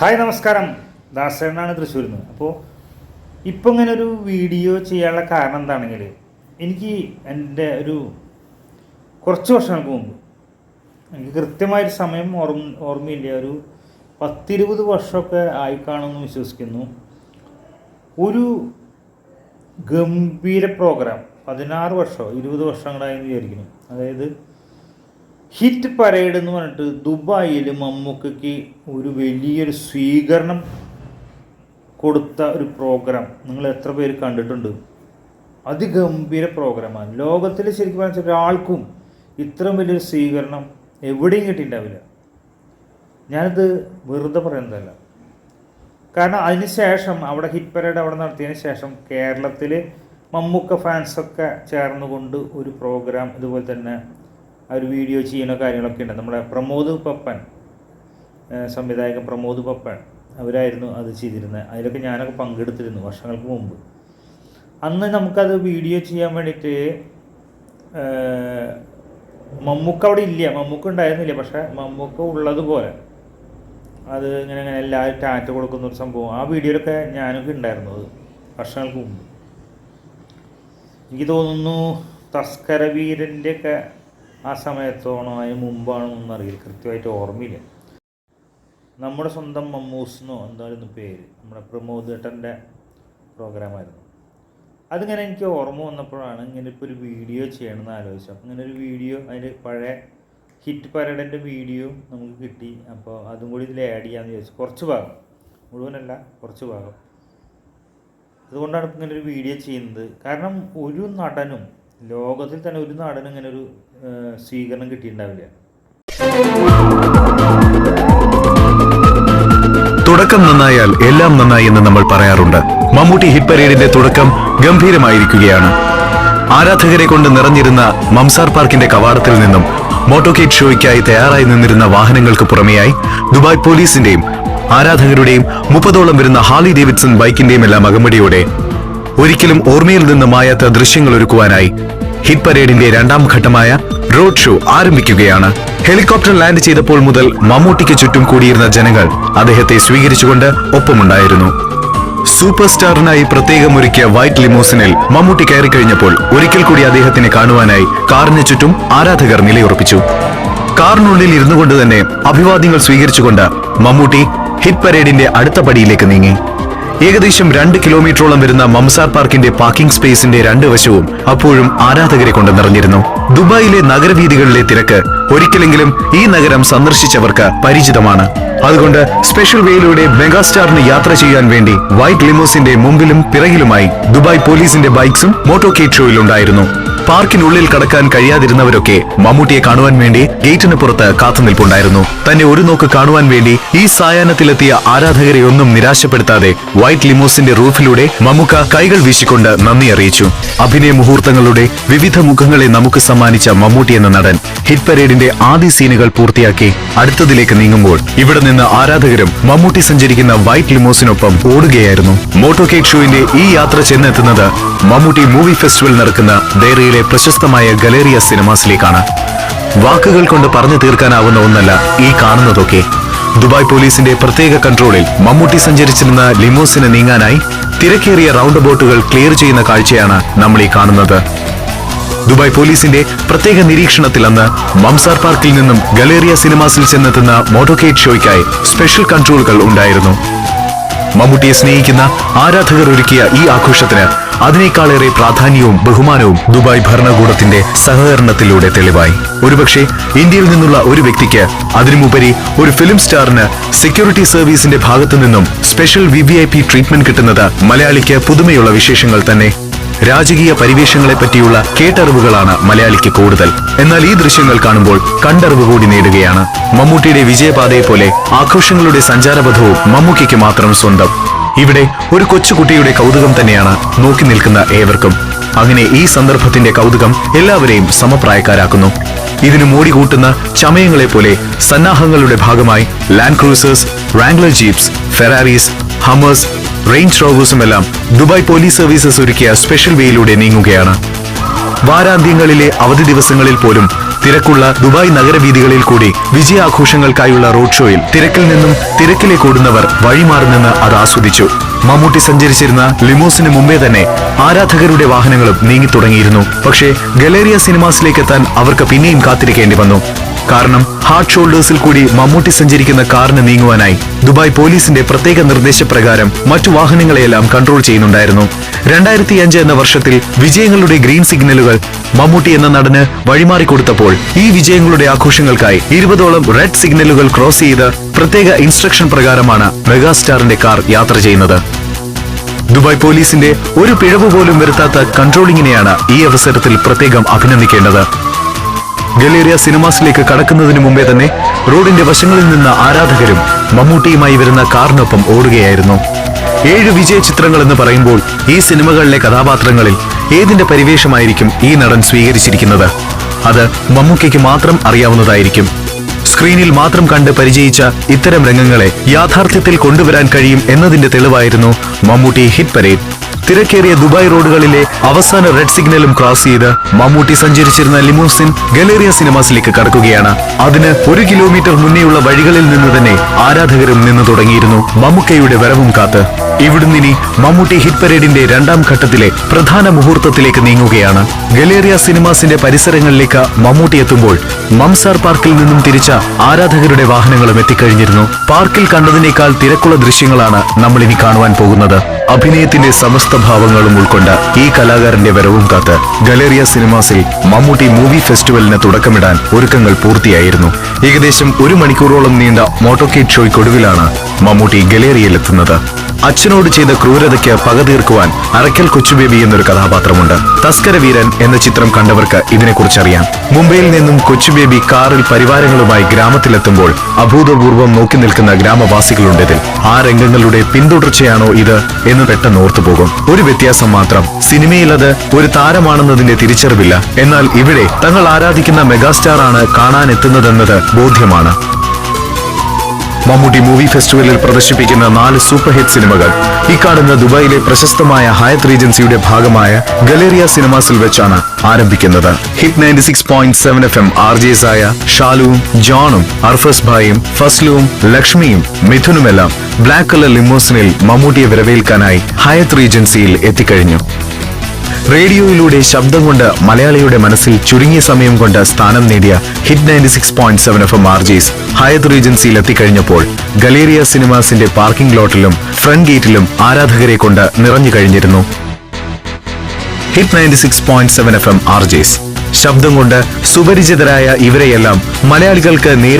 Hi നമസ്കാരം. ദാസേനാണ് തൃശ്ശൂരിൽ നിന്ന് അപ്പോൾ ഇപ്പം ഇങ്ങനെ ഒരു വീഡിയോ ചെയ്യാനുള്ള കാരണം എന്താണെങ്കിൽ എനിക്ക് എന്റെ ഒരു കുറച്ച് വർഷങ്ങൾക്ക് മുമ്പ് എനിക്ക് കൃത്യമായൊരു സമയം ഓർമ്മ ഓർമ്മയില്ല? ഒരു പത്തിരുപത് വർഷമൊക്കെ കാണുമെന്ന് വിശ്വസിക്കുന്നു. ഒരു ഗംഭീര പ്രോഗ്രാം പതിനാറ് വർഷമോ ഇരുപത് വർഷങ്ങളായി വിചാരിക്കുന്നു. അതായത് ഹിറ്റ് പരേഡ് എന്ന് പറഞ്ഞിട്ട് ദുബായിൽ മമ്മൂക്കയ്ക്ക് ഒരു വലിയൊരു സ്വീകരണം കൊടുത്ത ഒരു പ്രോഗ്രാം നിങ്ങൾ എത്ര പേര് കണ്ടിട്ടുണ്ട്? അതിഗംഭീര പ്രോഗ്രാമാണ് ലോകത്തിൽ ശരിക്കും പറഞ്ഞാൽ ഒരാൾക്കും ഇത്രയും വലിയൊരു സ്വീകരണം എവിടെയും കിട്ടിയിട്ടുണ്ടാവില്ല ഞാനിത് വെറുതെ പറയുന്നതല്ല. കാരണം അതിന് ശേഷം അവിടെ ഹിറ്റ് പരേഡ് അവിടെ നടത്തിയതിന് ശേഷം കേരളത്തിൽ മമ്മൂക്ക ഫാൻസൊക്കെ ചേർന്നുകൊണ്ട് ഒരു പ്രോഗ്രാം ഇതുപോലെ തന്നെ ഒരു വീഡിയോ ചെയ്യുന്ന കാര്യങ്ങളൊക്കെ ഉണ്ട്. നമ്മുടെ പ്രമോദ് പപ്പൻ സംവിധായകൻ പ്രമോദ് പപ്പൻ അവരായിരുന്നു അത് ചെയ്തിരുന്നത്. അതിലൊക്കെ ഞാനൊക്കെ പങ്കെടുത്തിരുന്നു വർഷങ്ങൾക്ക് മുമ്പ്. അന്ന് നമുക്കത് വീഡിയോ ചെയ്യാൻ വേണ്ടിയിട്ട് മമ്മൂക്ക അവിടെ ഇല്ല. മമ്മൂക്ക ഉണ്ടായിരുന്നില്ല. പക്ഷേ മമ്മൂക്ക ഉള്ളതുപോലെ അത് ഇങ്ങനെ ഇങ്ങനെ എല്ലാവരും ടാറ്റ കൊടുക്കുന്ന ഒരു സംഭവം. ആ വീഡിയോയിലൊക്കെ ഞാനൊക്കെ ഉണ്ടായിരുന്നു അത് വർഷങ്ങൾക്ക് മുമ്പ്. എനിക്ക് തോന്നുന്നു തസ്കര വീരന്റെ ഒക്കെ ആ സമയത്തോണോ അതിന് മുമ്പാണോ ഒന്നും അറിയില്ല. കൃത്യമായിട്ട് ഓർമ്മയില്ല. നമ്മുടെ സ്വന്തം മമ്മൂസ് എന്നോ എന്തായിരുന്നു പേര്. നമ്മുടെ പ്രമോദ് ഏട്ടന്റെ പ്രോഗ്രാമായിരുന്നു. അതിങ്ങനെ എനിക്ക് ഓർമ്മ വന്നപ്പോഴാണ് ഇങ്ങനെ ഇപ്പോൾ ഒരു വീഡിയോ ചെയ്യണമെന്ന് ആലോചിച്ചു അപ്പോൾ ഇങ്ങനെ ഒരു വീഡിയോ അതിന്റെ പഴയ ഹിറ്റ് പരേഡിന്റെ വീഡിയോ നമുക്ക് കിട്ടി. അപ്പോൾ അതും കൂടി ഇതിൽ ആഡ് ചെയ്യാമെന്ന് ചോദിച്ചു കുറച്ച് ഭാഗം. മുഴുവനല്ല കുറച്ച് ഭാഗം. അതുകൊണ്ടാണ് ഇങ്ങനെ ഒരു വീഡിയോ ചെയ്യുന്നത്. കാരണം ഒരു നടനും ലോകത്തിൽ തന്നെ ഒരു നാടിന് ഇങ്ങനെ ഒരു സ്വീകരണം കിട്ടിയിട്ടുണ്ടാവില്ല. തുടക്കം നന്നായാൽ എല്ലാം നന്നായി എന്ന് നമ്മൾ പറയാറുണ്ട്. മമ്മൂട്ടി ഹിറ്റ് പരേഡിന്റെ തുടക്കം ഗംഭീരമായിരിക്കുകയാണ്. ആരാധകരെ കൊണ്ട് നിറഞ്ഞിരുന്ന മംസാർ പാർക്കിന്റെ കവാടത്തിൽ നിന്നും മോട്ടോകേറ്റ് ഷോയ്ക്കായി തയ്യാറായി നിന്നിരുന്ന വാഹനങ്ങൾക്ക് പുറമെയായി ദുബായ് പോലീസിന്റെയും ആരാധകരുടെയും മുപ്പതോളം വരുന്ന ഹാലി ഡേവിഡ്സൺ ബൈക്കിന്റെയും എല്ലാം അകമ്പടിയോടെ ഒരിക്കലും ഓർമ്മയിൽ നിന്ന് മായാത്ത ദൃശ്യങ്ങൾ ഒരുക്കുവാനായി ഹിറ്റ് പരേഡിന്റെ രണ്ടാം ഘട്ടമായ റോഡ് ഷോ ആരംഭിക്കുകയാണ്. ഹെലികോപ്റ്റർ ലാൻഡ് ചെയ്തപ്പോൾ മുതൽ മമ്മൂട്ടിക്ക് ചുറ്റും കൂടിയിരുന്ന ജനങ്ങൾ അദ്ദേഹത്തെ സ്വീകരിച്ചുകൊണ്ട് ഒപ്പമുണ്ടായിരുന്നു. സൂപ്പർ സ്റ്റാറിനായി പ്രത്യേകം ഒരുക്കിയ വൈറ്റ് ലിമോസിനിൽ മമ്മൂട്ടി കയറി കഴിഞ്ഞപ്പോൾ ഒരിക്കൽ കൂടി അദ്ദേഹത്തിനെ കാണുവാനായി കാറിന് ചുറ്റും ആരാധകർ നിലയുറപ്പിച്ചു. കാറിനുള്ളിൽ ഇരുന്നുകൊണ്ട് തന്നെ അഭിവാദ്യങ്ങൾ സ്വീകരിച്ചുകൊണ്ട് മമ്മൂട്ടി ഹിറ്റ് പരേഡിന്റെ അടുത്ത പടിയിലേക്ക് നീങ്ങി. ഏകദേശം രണ്ട് കിലോമീറ്ററോളം വരുന്ന മംസാർ പാർക്കിന്റെ പാർക്കിംഗ് സ്പേസിന്റെ രണ്ട് വശവും അപ്പോഴും ആരാധകരെ കൊണ്ട് നിറഞ്ഞിരുന്നു. ദുബായിലെ നഗരവീഥികളിലെ തിരക്ക് ഒരിക്കലെങ്കിലും ഈ നഗരം സന്ദർശിച്ചവർക്ക് പരിചിതമാണ്. അതുകൊണ്ട് സ്പെഷ്യൽ വേയിലൂടെ മെഗാസ്റ്റാറിന് യാത്ര ചെയ്യാൻ വേണ്ടി വൈറ്റ് ലിമോസിന്റെ മുമ്പിലും പിറകിലുമായി ദുബായ് പോലീസിന്റെ ബൈക്സും മോട്ടോകേറ്റ് ഷോയിലുണ്ടായിരുന്നു പാർക്കിനുള്ളിൽ കടക്കാൻ കഴിയാതിരുന്നവരൊക്കെ മമ്മൂട്ടിയെ കാണുവാൻ വേണ്ടി ഗേറ്റിന് പുറത്ത് കാത്തുനിൽപ്പുണ്ടായിരുന്നു തന്നെ ഒരു നോക്ക് കാണുവാൻ വേണ്ടി ഈ സായാഹ്നത്തിലെത്തിയ ആരാധകരെ ഒന്നും നിരാശപ്പെടുത്താതെ വൈറ്റ് ലിമോസിന്റെ റൂഫിലൂടെ മമ്മൂക്ക കൈകൾ വീശിക്കൊണ്ട് നന്ദി അറിയിച്ചു. അഭിനയ മുഹൂർത്തങ്ങളുടെ വിവിധ മുഖങ്ങളെ നമുക്ക് സമ്മാനിച്ച മമ്മൂട്ടി എന്ന നടൻ ഹിറ്റ് പരേഡിന്റെ ആദ്യ സീനുകൾ പൂർത്തിയാക്കി അടുത്തതിലേക്ക് നീങ്ങുമ്പോൾ ഇവിടെ നിന്ന് ആരാധകരും മമ്മൂട്ടി സഞ്ചരിക്കുന്ന വൈറ്റ് ലിമോസിനൊപ്പം ഓടുകയായിരുന്നു. മോട്ടോകേറ്റ് ഷോയിന്റെ ഈ യാത്ര ചെന്നെത്തുന്നത് മമ്മൂട്ടി മൂവി ഫെസ്റ്റിവൽ നടക്കുന്ന ദേറയിലെ പ്രശസ്തമായ ഗലേറിയ സിനിമാസിലേക്കാണ്. വാക്കുകൾ കൊണ്ട് പറഞ്ഞു തീർക്കാനാവുന്ന ഒന്നല്ല ഈ കാണുന്നതൊക്കെ. ദുബായ് പോലീസിന്റെ പ്രത്യേക കൺട്രോളിൽ മമ്മൂട്ടി സഞ്ചരിച്ചിരുന്ന ലിമോസിന് നീങ്ങാനായി തിരക്കേറിയ റൗണ്ട് ബോട്ടുകൾ ക്ലിയർ ചെയ്യുന്ന കാഴ്ചയാണ് നമ്മൾ ഈ കാണുന്നത്. ദുബായ് പോലീസിന്റെ പ്രത്യേക നിരീക്ഷണത്തിൽ അന്ന് മംസാർ പാർക്കിൽ നിന്നും ഗലേറിയ സിനിമാസിൽ ചെന്നെത്തുന്ന മോട്ടോകേറ്റ് ഷോയ്ക്കായി സ്പെഷ്യൽ കൺട്രോളുകൾ ഉണ്ടായിരുന്നു. മമ്മൂട്ടിയെ സ്നേഹിക്കുന്ന ആരാധകർ ഒരുക്കിയ ഈ ആഘോഷത്തിന് അതിനേക്കാളേറെ പ്രാധാന്യവും ബഹുമാനവും ദുബായ് ഭരണകൂടത്തിന്റെ സഹകരണത്തിലൂടെ തെളിവായി. ഒരുപക്ഷെ ഇന്ത്യയിൽ നിന്നുള്ള ഒരു വ്യക്തിക്ക് അതിനുമുപരി ഒരു ഫിലിം സ്റ്റാറിന് സെക്യൂരിറ്റി സർവീസിന്റെ ഭാഗത്തു നിന്നും സ്പെഷ്യൽ വി ട്രീറ്റ്മെന്റ് കിട്ടുന്നത് മലയാളിക്ക് പുതുമയുള്ള വിശേഷങ്ങൾ തന്നെ. രാജകീയ പരിവേഷങ്ങളെ പറ്റിയുള്ള കേട്ടറിവുകളാണ് മലയാളിക്ക് കൂടുതൽ. എന്നാൽ ഈ ദൃശ്യങ്ങൾ കാണുമ്പോൾ കണ്ടറിവ് കൂടി നേടുകയാണ്. മമ്മൂട്ടിയുടെ വിജയപാതയെ പോലെ ആഘോഷങ്ങളുടെ സഞ്ചാരപഥവും മമ്മൂക്കിക്ക് മാത്രം സ്വന്തം. ഇവിടെ ഒരു കൊച്ചുകുട്ടിയുടെ കൗതുകം തന്നെയാണ് നോക്കി നിൽക്കുന്ന ഏവർക്കും. അങ്ങനെ ഈ സന്ദർഭത്തിന്റെ കൗതുകം എല്ലാവരെയും സമപ്രായക്കാരാക്കുന്നു. ഇതിനു മോടി കൂട്ടുന്ന ചമയങ്ങളെ പോലെ സന്നാഹങ്ങളുടെ ഭാഗമായി land cruisers Wrangler jeeps Ferraris Hummers range റോവേഴ്സുമെല്ലാം Dubai police services ഒരുക്കിയ സ്പെഷ്യൽ വേയിലൂടെ നീങ്ങുകയാണ്. വാരാന്ത്യങ്ങളിലെ അവധി ദിവസങ്ങളിൽ പോലും തിരക്കുള്ള ദുബായ് നഗരവീഥികളിൽ കൂടി വിജയാഘോഷങ്ങൾക്കായുള്ള റോഡ് ഷോയിൽ തിരക്കിൽ നിന്നും തിരക്കിലേക്ക് ഓടുന്നവർ വഴിമാറി നിന്ന് അത് ആസ്വദിച്ചു. മമ്മൂട്ടി സഞ്ചരിച്ചിരുന്ന ലിമോസിന് മുമ്പേ തന്നെ ആരാധകരുടെ വാഹനങ്ങളും നീങ്ങി തുടങ്ങിയിരുന്നു പക്ഷേ ഗലേറിയ സിനിമാസിലേക്ക് എത്താൻ അവർക്ക് പിന്നെയും കാത്തിരിക്കേണ്ടി വന്നു. കാരണം ഹാർട്ട് ഷോൾഡേഴ്സിൽ കൂടി മമ്മൂട്ടി സഞ്ചരിക്കുന്ന കാറിന് നീങ്ങുവാനായി ദുബായ് പോലീസിന്റെ പ്രത്യേക നിർദ്ദേശപ്രകാരം മറ്റു വാഹനങ്ങളെയെല്ലാം കൺട്രോൾ ചെയ്യുന്നുണ്ടായിരുന്നു. രണ്ടായിരത്തി അഞ്ച് എന്ന വർഷത്തിൽ വിജയങ്ങളുടെ ഗ്രീൻ സിഗ്നലുകൾ മമ്മൂട്ടി എന്ന നടന് വഴിമാറിക്കൊടുത്തപ്പോൾ ഈ വിജയങ്ങളുടെ ആഘോഷങ്ങൾക്കായി ഇരുപതോളം റെഡ് സിഗ്നലുകൾ ക്രോസ് ചെയ്ത് പ്രത്യേക ഇൻസ്ട്രക്ഷൻ പ്രകാരമാണ് മെഗാസ്റ്റാറിന്റെ കാർ യാത്ര ചെയ്യുന്നത്. ദുബായ് പോലീസിന്റെ ഒരു പിഴവ് പോലും വരുത്താത്ത കൺട്രോളിങ്ങിനെയാണ് ഈ അവസരത്തിൽ പ്രത്യേകം അഭിനന്ദിക്കേണ്ടത്. ഗലേറിയ സിനിമാസിലേക്ക് കടക്കുന്നതിന് മുമ്പേ തന്നെ റോഡിന്റെ വശങ്ങളിൽ നിന്ന് ആരാധകരും മമ്മൂട്ടിയുമായി വരുന്ന കാറിനൊപ്പം ഓടുകയായിരുന്നു. ഏഴ് വിജയ ചിത്രങ്ങൾ എന്ന് പറയുമ്പോൾ ഈ സിനിമകളിലെ കഥാപാത്രങ്ങളിൽ ഏതിന്റെ പരിവേഷമായിരിക്കും ഈ നടൻ സ്വീകരിച്ചിരിക്കുന്നത്? അത് മമ്മൂക്കയ്ക്ക് മാത്രം അറിയാവുന്നതായിരിക്കും. സ്ക്രീനിൽ മാത്രം കണ്ട് പരിചയിച്ച ഇത്തരം രംഗങ്ങളെ യാഥാർത്ഥ്യത്തിൽ കൊണ്ടുവരാൻ കഴിയും എന്നതിന്റെ തെളിവായിരുന്നു മമ്മൂട്ടി ഹിറ്റ് പരേഡ്. തിരക്കേറിയ ദുബായ് റോഡുകളിലെ അവസാന റെഡ് സിഗ്നലും ക്രോസ് ചെയ്ത് മമ്മൂട്ടി സഞ്ചരിച്ചിരുന്ന ലിമോസിൻ ഗലേറിയ സിനിമാസിലേക്ക് കടക്കുകയാണ്. അതിന് ഒരു കിലോമീറ്റർ മുന്നേയുള്ള വഴികളിൽ നിന്ന് തന്നെ ആരാധകരും നിന്നു തുടങ്ങിയിരുന്നു മമ്മൂക്കയുടെ വരവും കാത്ത്. ഇവിടുന്ന് ഇനി മമ്മൂട്ടി ഹിറ്റ് പരേഡിന്റെ രണ്ടാം ഘട്ടത്തിലെ പ്രധാന മുഹൂർത്തത്തിലേക്ക് നീങ്ങുകയാണ്. ഗലേറിയ സിനിമാസിന്റെ പരിസരങ്ങളിലേക്ക് മമ്മൂട്ടി എത്തുമ്പോൾ മംസാർ പാർക്കിൽ നിന്നും തിരിച്ച ആരാധകരുടെ വാഹനങ്ങളും എത്തിക്കഴിഞ്ഞിരുന്നു. പാർക്കിൽ കണ്ടതിനേക്കാൾ തിരക്കുള്ള ദൃശ്യങ്ങളാണ് നമ്മൾ ഇനി കാണുവാൻ പോകുന്നത്. അഭിനയത്തിന്റെ സമസ്ത ഭാവങ്ങളും ഉൾക്കൊണ്ട് ഈ കലാകാരന്റെ വരവും കാത്ത് ഗലേറിയ സിനിമാസിൽ മമ്മൂട്ടി മൂവി ഫെസ്റ്റിവലിന് തുടക്കമിടാൻ ഒരുക്കങ്ങൾ പൂർത്തിയായിരുന്നു. ഏകദേശം ഒരു മണിക്കൂറോളം നീണ്ട മോട്ടോക്കേറ്റ് ഷോയ്ക്കൊടുവിലാണ് മമ്മൂട്ടി ഗലേറിയയിലെത്തുന്നത് അച്ഛനോട് ചെയ്ത ക്രൂരതയ്ക്ക് പക തീർക്കുവാൻ അറക്കൽ കൊച്ചുബേബി എന്നൊരു കഥാപാത്രമുണ്ട്. തസ്കരവീരൻ എന്ന ചിത്രം കണ്ടവർക്ക് ഇതിനെക്കുറിച്ചറിയാം. മുംബൈയിൽ നിന്നും കൊച്ചുബേബി കാറിൽ പരിവാരങ്ങളുമായി ഗ്രാമത്തിലെത്തുമ്പോൾ അഭൂതപൂർവം നോക്കി നിൽക്കുന്ന ഗ്രാമവാസികളുണ്ടതിൽ ആ രംഗങ്ങളുടെ പിന്തുടർച്ചയാണോ ഇത് എന്ന് പെട്ടെന്ന് ഓർത്തുപോകും. ഒരു വ്യത്യാസം മാത്രം സിനിമയിൽ അത് ഒരു താരമാണെന്നതിന്റെ തിരിച്ചറിവില്ല. എന്നാൽ ഇവിടെ തങ്ങൾ ആരാധിക്കുന്ന മെഗാസ്റ്റാർ ആണ് കാണാനെത്തുന്നതെന്നത് ബോധ്യമാണ്. മമ്മൂട്ടി മൂവി ഫെസ്റ്റിവലിൽ പ്രദർശിപ്പിക്കുന്ന നാല് സൂപ്പർ ഹിറ്റ് സിനിമകൾ. ഈ കാണുന്ന ദുബായിലെ പ്രശസ്തമായ ഹയത്ത് റീജൻസിയുടെ ഭാഗമായ ഗലേറിയ സിനിമാസിൽ വെച്ചാണ് ആരംഭിക്കുന്നത്. Hit ninety six point seven F M R J ആയ ഷാലുവും ജോണും അർഫസ് ഭായും ഫസ്ലുവും ലക്ഷ്മിയും മിഥുനുമെല്ലാം ബ്ലാക്ക് കളർ ലിമോസിനിൽ മമ്മൂട്ടിയെ വരവേൽക്കാനായി ഹയത്ത് റീജൻസിയിൽ എത്തിക്കഴിഞ്ഞു. റേഡിയോയിലൂടെ ശബ്ദം കൊണ്ട് മലയാളിയുടെ മനസ്സിൽ ചുരുങ്ങിയ സമയം കൊണ്ട് സ്ഥാനം നേടിയ hit ninety six point seven F M RJs Hyatt റീജൻസിയിൽ എത്തിക്കഴിഞ്ഞപ്പോൾ ഗലേറിയ സിനിമാസിന്റെ പാർക്കിംഗ് ലോട്ടിലും ഫ്രണ്ട് ഗേറ്റിലും ആരാധകരെ കൊണ്ട് നിറഞ്ഞു കഴിഞ്ഞിരുന്നു. Hit ninety six point seven F M RJs ശബ്ദം കൊണ്ട് സുപരിചിതരായ ഇവരെയെല്ലാം മലയാളികൾക്ക് നേരിട്ട്